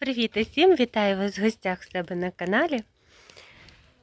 Привіт усім! Вітаю вас в гостях в себе на каналі.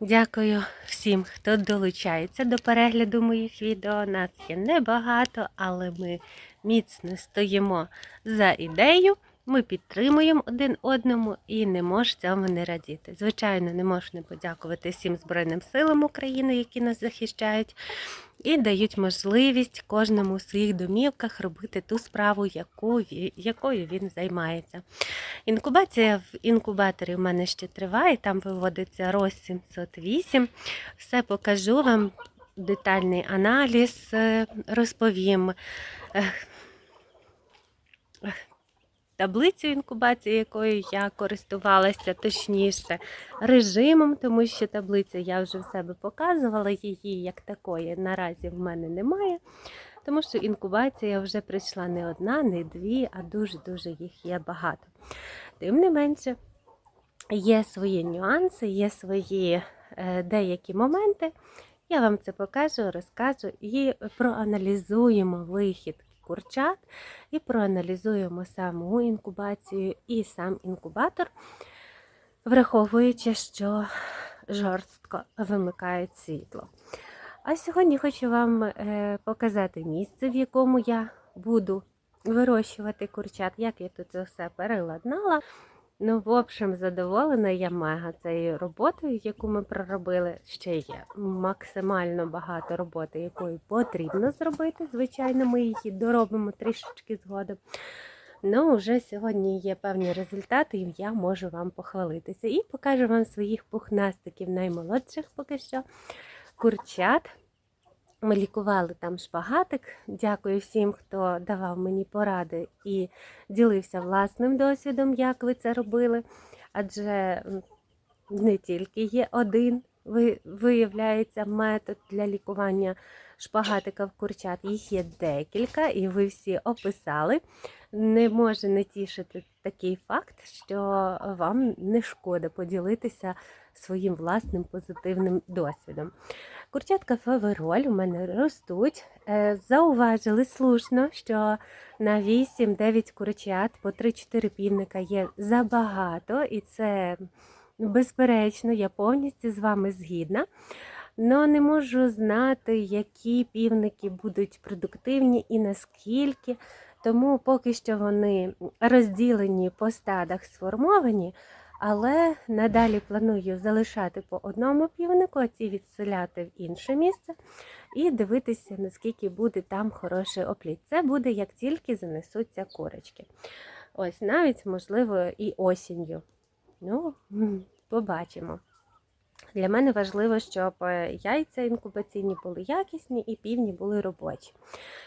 Дякую всім, хто долучається до перегляду моїх відео. Нас є небагато, але ми міцно стоїмо за ідею. Ми підтримуємо один одному і не можу цьому не радіти. Звичайно, не можу не подякувати всім Збройним силам України, які нас захищають, і дають можливість кожному у своїх домівках робити ту справу, якою він займається. Інкубація в інкубаторі в мене ще триває, там виводиться роз 708. Все покажу вам, детальний аналіз е, розповім. Таблицю інкубації, якою я користувалася, точніше, режимом, тому що таблицю я вже в себе показувала, її як такої наразі в мене немає. Тому що інкубація вже прийшла не одна, не дві, а дуже-дуже їх є багато. Тим не менше, є свої нюанси, є свої е, деякі моменти. Я вам це покажу, розкажу і проаналізуємо вихід курчат, і проаналізуємо саму інкубацію і сам інкубатор, враховуючи, що жорстко вимикають світло. А сьогодні хочу вам е, показати місце, в якому я буду вирощувати курчат, як я тут це все переладнала. Ну, в общем, задоволена я мега цією роботою, яку ми проробили. Ще є максимально багато роботи, якою потрібно зробити. Звичайно, ми її доробимо трішечки згодом. Ну, вже сьогодні є певні результати, і я можу вам похвалитися. І покажу вам своїх пухнастиків наймолодших поки що курчат. Ми лікували там шпагатик. Дякую всім, хто давав мені поради і ділився власним досвідом, як ви це робили. Адже не тільки є один, виявляється, метод для лікування шпагатика в курчат. Їх є декілька, і ви всі описали. Не може не тішити такий факт, що вам не шкода поділитися своїм власним позитивним досвідом. Курчатка фавероль у мене ростуть. Е, Зауважили слушно, що на 8-9 курчат по 3-4 півника є забагато, і це безперечно, я повністю з вами згідна. Но не можу знати, які півники будуть продуктивні і наскільки. Тому поки що вони розділені по стадах сформовані, але надалі планую залишати по одному півнику, а ці відселяти в інше місце і дивитися, наскільки буде там хороший опліт. Це буде як тільки занесуться курочки. Ось навіть, можливо, і осінню. Ну, побачимо. Для мене важливо, щоб е, яйця інкубаційні були якісні і півні були робочі.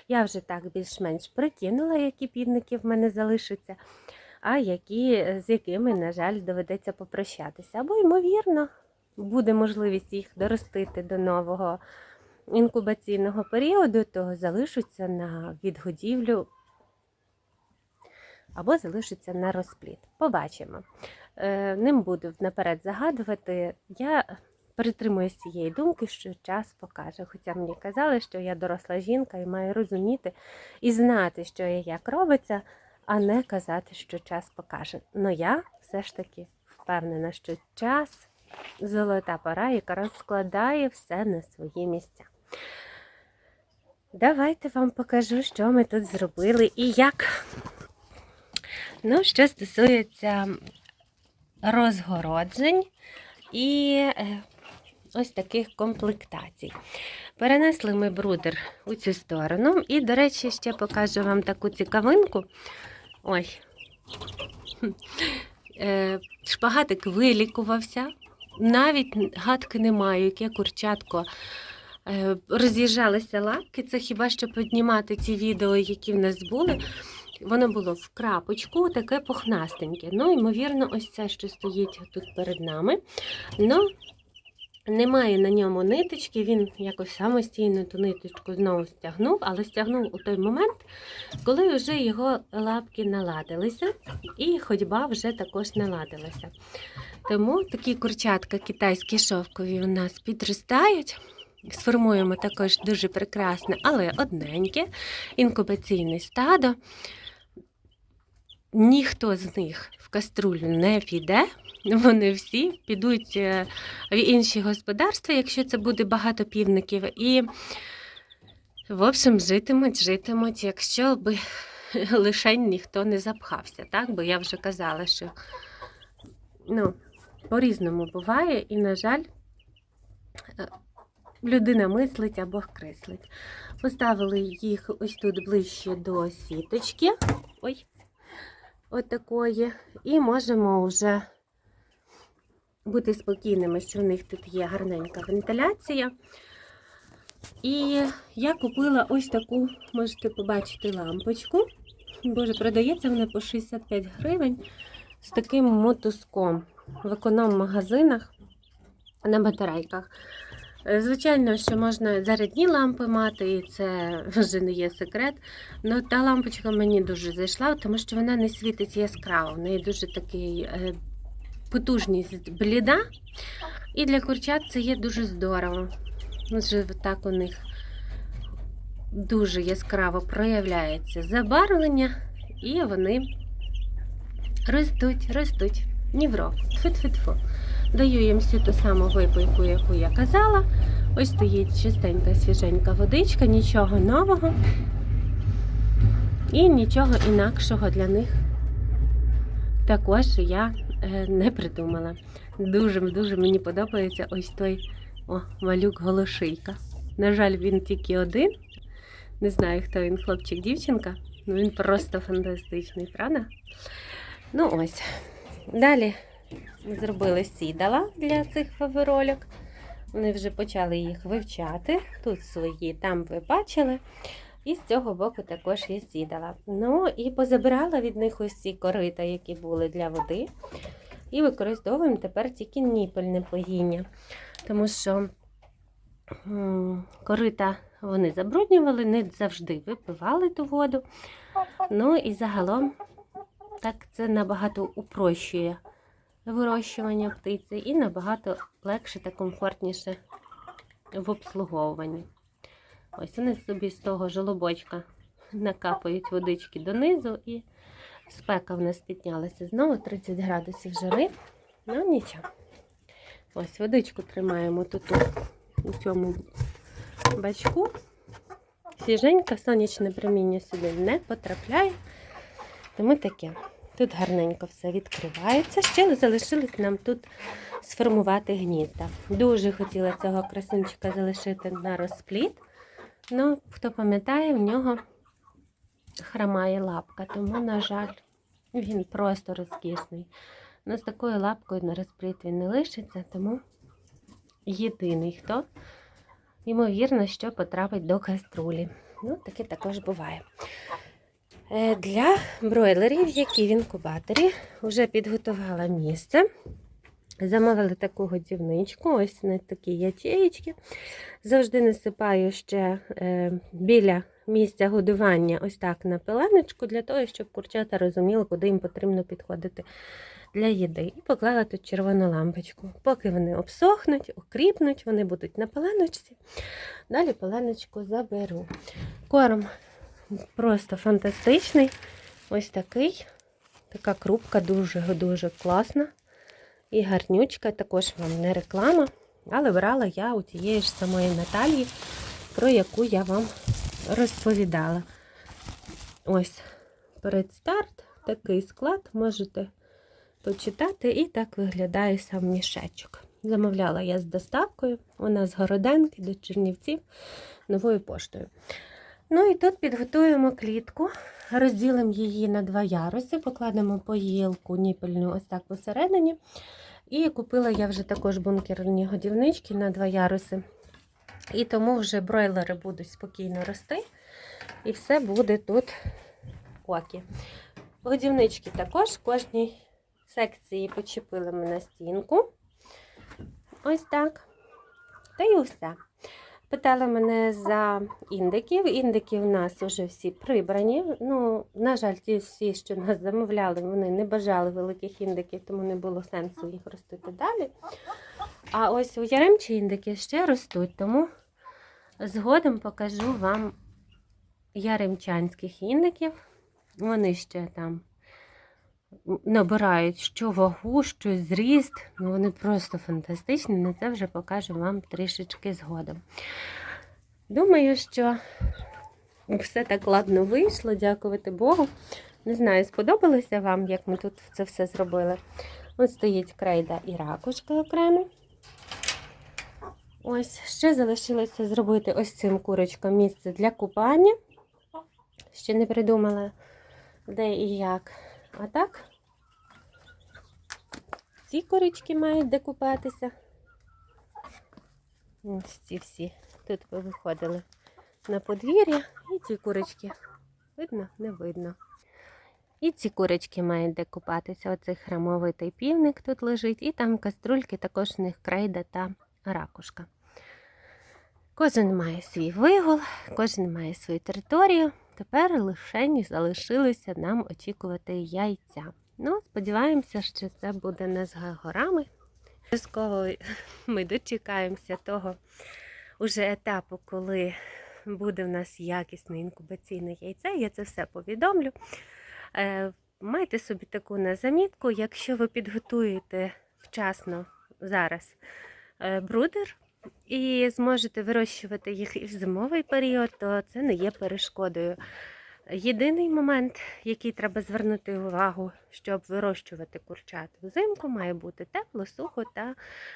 Я вже так більш-менш прикинула, які півники в мене залишаться, а які, е, з якими, на жаль, доведеться попрощатися. Або, ймовірно, буде можливість їх доростити до нового інкубаційного періоду, то залишаться на відгодівлю або залишаться на розпліт. Побачимо. Е, Ним буду наперед загадувати. Я притримуюсь цієї думки, що час покаже. Хоча мені казали, що я доросла жінка і маю розуміти і знати, що і як робиться, а не казати, що час покаже. Но я все ж таки впевнена, що час золота пора, яка розкладає все на свої місця. Давайте вам покажу, що ми тут зробили і як. Ну, що стосується розгороджень і е, ось таких комплектацій. Перенесли ми брудер у цю сторону. І, до речі, ще покажу вам таку цікавинку. Ой. Е, Шпагатик вилікувався. Навіть гадки не маю, яке курчатко е, роз'їжджалися лапки. Це хіба що піднімати ті відео, які в нас були. Воно було в крапочку, таке пухнастеньке. Ну, ймовірно, ось це, що стоїть тут перед нами. Ну, немає на ньому ниточки, він якось самостійно ту ниточку знову стягнув, але стягнув у той момент, коли вже його лапки наладилися, і ходьба вже також наладилася. Тому такі курчатка китайські шовкові у нас підростають. Сформуємо також дуже прекрасне, але одненьке інкубаційне стадо. Ніхто з них в каструлю не піде. Вони всі підуть е, в інші господарства, якщо це буде багато півників. І, в общем, житимуть, житимуть, якщо би лишень ніхто не запхався. Так? Бо я вже казала, що ну, по-різному буває, і, на жаль, е, людина мислить або креслить. Поставили їх ось тут ближче до сіточки. Ой, отакої. І можемо вже бути спокійними, що в них тут є гарненька вентиляція. І я купила ось таку, можете побачити, лампочку. Боже, продається вона по 65 гривень з таким мотузком в економ-магазинах на батарейках. Е, Звичайно, що можна зарядні лампи мати, і це вже не є секрет. Але та лампочка мені дуже зайшла, тому що вона не світить яскраво. В неї дуже такий е, потужність бліда. І для курчат це є дуже здорово. Вже так у них дуже яскраво проявляється забарвлення, і вони ростуть, ростуть. Ні в рок. Тфу-тфу-тфу. Даю їм всю ту саму випийку, яку я казала. Ось стоїть чистенька, свіженька водичка, нічого нового і нічого інакшого для них також я е, не придумала. Дуже-дуже мені подобається ось той о, малюк голошийка. На жаль, він тільки один. Не знаю, хто він, хлопчик, дівчинка. Ну він просто фантастичний, правда? Ну ось. Далі зробили сідала для цих фаверольок. Вони вже почали їх вивчати. Тут свої, там ви бачили. І з цього боку також є сідала. Ну і позабирала від них ці корита, які були для води. І використовуємо тепер тільки ніпельне поїння. Тому що корита вони забруднювали, не завжди випивали ту воду. Ну і загалом так це набагато упрощує вирощування птиці і набагато легше та комфортніше в обслуговуванні. Ось вони собі з того жолобочка накапають водички донизу і спека в нас піднялася. Знову 30 градусів жари. Ну нічого. Ось водичку тримаємо тут у цьому бачку. Свіженька, сонячне проміння сюди не потрапляє. Тому таке. Тут гарненько все відкривається. Ще залишилось нам тут сформувати гнізда. Дуже хотіла цього красунчика залишити на розпліт. Ну, хто пам'ятає, в нього хромає лапка, тому, на жаль, він просто розкішний. Ну, з такою лапкою на розпліт він не лишиться, тому єдиний хто, ймовірно, що потрапить до каструлі. Ну, таке також буває. Е, Для бройлерів, які в інкубаторі, вже підготувала місце. Замовили таку годівничку, ось на такі ячеєчки. Завжди насипаю ще е, біля місця годування ось так на пеленочку, для того, щоб курчата розуміли, куди їм потрібно підходити для їди. І поклала тут червону лампочку. Поки вони обсохнуть, окріпнуть, вони будуть на пеленочці. Далі пеленочку заберу. Корм просто фантастичний. Ось такий. Така крупка дуже-дуже класна. І гарнючка, також вам не реклама. Але брала я у тієї ж самої Наталії, про яку я вам розповідала. Ось передстарт, такий склад, можете почитати, і так виглядає сам мішечок. Замовляла я з доставкою, вона з Городенки до Чернівців новою поштою. Ну і тут підготуємо клітку, розділимо її на два яруси, покладемо поїлку ніпельну ось так посередині. І купила я вже також бункерні годівнички на два яруси. І тому вже бройлери будуть спокійно рости. І все буде тут окі. Годівнички також в кожній секції почепили ми на стінку. Ось так. Та й все. Питали мене за індиків. Індики в нас вже всі прибрані. Ну, на жаль, ті всі, що нас замовляли, вони не бажали великих індиків, тому не було сенсу їх ростити далі. А ось у яремчі індики ще ростуть, тому згодом покажу вам яремчанських індиків. Вони ще там набирають що вагу, що зріст. Ну, вони просто фантастичні. На це вже покажу вам трішечки згодом. Думаю, що все так ладно вийшло, дякувати Богу. Не знаю, сподобалося вам, як ми тут це все зробили. Ось стоїть крейда і ракушка окремо. Ось ще залишилося зробити ось цим курочкам місце для купання. Ще не придумала, де і як. А так, ці курочки мають де купатися. Ось ці всі тут повиходили на подвір'я. І ці курочки. Видно? Не видно. І ці курочки мають де купатися. Оцей храмовитий півник тут лежить, і там каструльки, також в них крейда та ракушка. Кожен має свій вигул, кожен має свою територію. Тепер лише залишилося нам очікувати яйця. Ну, сподіваємося, що це буде не з горами. Обов'язково ми дочекаємося того уже етапу, коли буде в нас якісне інкубаційне яйце. Я це все повідомлю. Е, Майте собі таку на замітку, якщо ви підготуєте вчасно зараз е, брудер і зможете вирощувати їх і в зимовий період, то це не є перешкодою. Єдиний момент, який треба звернути увагу, щоб вирощувати курчат взимку, має бути тепло, сухо та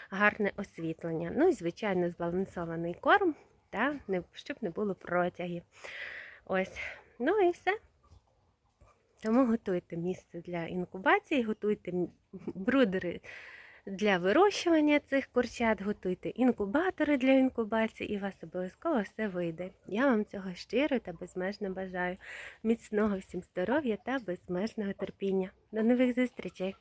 гарне освітлення. Ну і, звичайно, збалансований корм, та щоб не було протягів. Ось, ну і все. Тому готуйте місце для інкубації, готуйте брудери для вирощування цих курчат, готуйте інкубатори для інкубації, і у вас обов'язково все вийде. Я вам цього щиро та безмежно бажаю. Міцного всім здоров'я та безмежного терпіння. До нових зустрічей!